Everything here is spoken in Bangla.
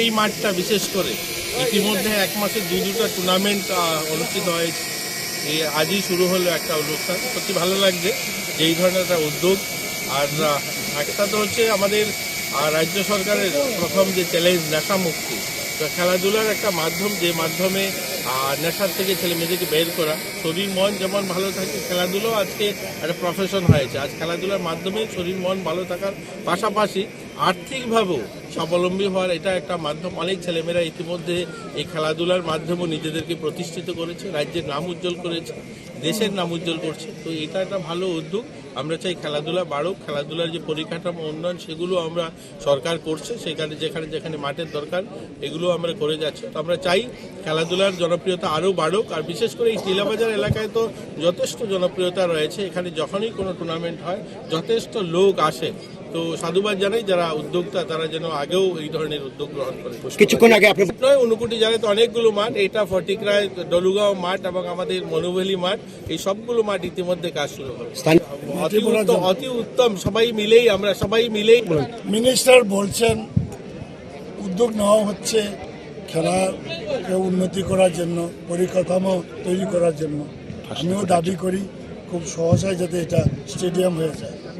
এই মাঠটা বিশেষ করে। ইতিমধ্যে এক মাসে দু দুটো টুর্নামেন্ট অনুষ্ঠিত হয়েছে এই আজই শুরু হলো একটা অনুষ্ঠান। সত্যি ভালো লাগছে যে এই ধরনের একটা উদ্যোগ। আর একটা তো হচ্ছে আমাদের রাজ্য সরকারের প্রথম যে চ্যালেঞ্জ নেশা মুক্তি তো খেলাধুলার একটা মাধ্যম, যে মাধ্যমে নেশার থেকে ছেলে মেয়েদেরকে বের করা। শরীর, মন যেমন ভালো থাকে খেলাধুলো আজকে একটা প্রফেশন হয়েছে। আজ খেলাধুলার মাধ্যমে শরীর, মন ভালো থাকার পাশাপাশি আর্থিকভাবেও স্বাবলম্বী হওয়ার এটা একটা মাধ্যম। অনেক ছেলেমেয়েরা ইতিমধ্যে এই খেলাধুলার মাধ্যমে নিজেদেরকে প্রতিষ্ঠিত করেছে, রাজ্যের নাম উজ্জ্বল করেছে, দেশের নাম উজ্জ্বল করছে। তো এটা একটা ভালো উদ্যোগ। আমরা চাই খেলাধুলা বাড়ুক, খেলাধুলার যে পরিকাঠামো উন্নয়ন সেগুলো আমরা সরকার করছে, সেখানে যেখানে যেখানে মাঠের দরকার এগুলো আমরা করে যাচ্ছি। তো আমরা চাই খেলাধুলার জনপ্রিয়তা আরও বাড়ুক, আর বিশেষ করে এই টিলাবাজার এলাকায় তো যথেষ্ট জনপ্রিয়তা রয়েছে। এখানে যখনই কোনো টুর্নামেন্ট হয়, যথেষ্ট লোক আসে। তো সাধুবাদ জানাই যারা উদ্যোক্তা তারা যেন আগেও এই ধরনের উদ্যোগ গ্রহণ করে। কিছুক্ষণ আগে আপনি নয় অনুকুটি জায়গায় তো অনেকগুলো মাঠ এটা ফটিকরায় ডলুগাঁও মাঠ এবং আমাদের মনুভেলি মাঠ এই সবগুলো মাঠ ইতিমধ্যে কাজ শুরু হবে অতি উত্তম সবাই মিলেই আমরা সবাই মিলেই মিনিস্টার বলছেন উদ্যোগ নেওয়া হচ্ছে খেলাকে উন্নতি করার জন্য পরিকাঠামো তৈরি করার জন্য। আমিও দাবি করি খুব সহসায় যাতে এটা স্টেডিয়াম হয়ে যায়।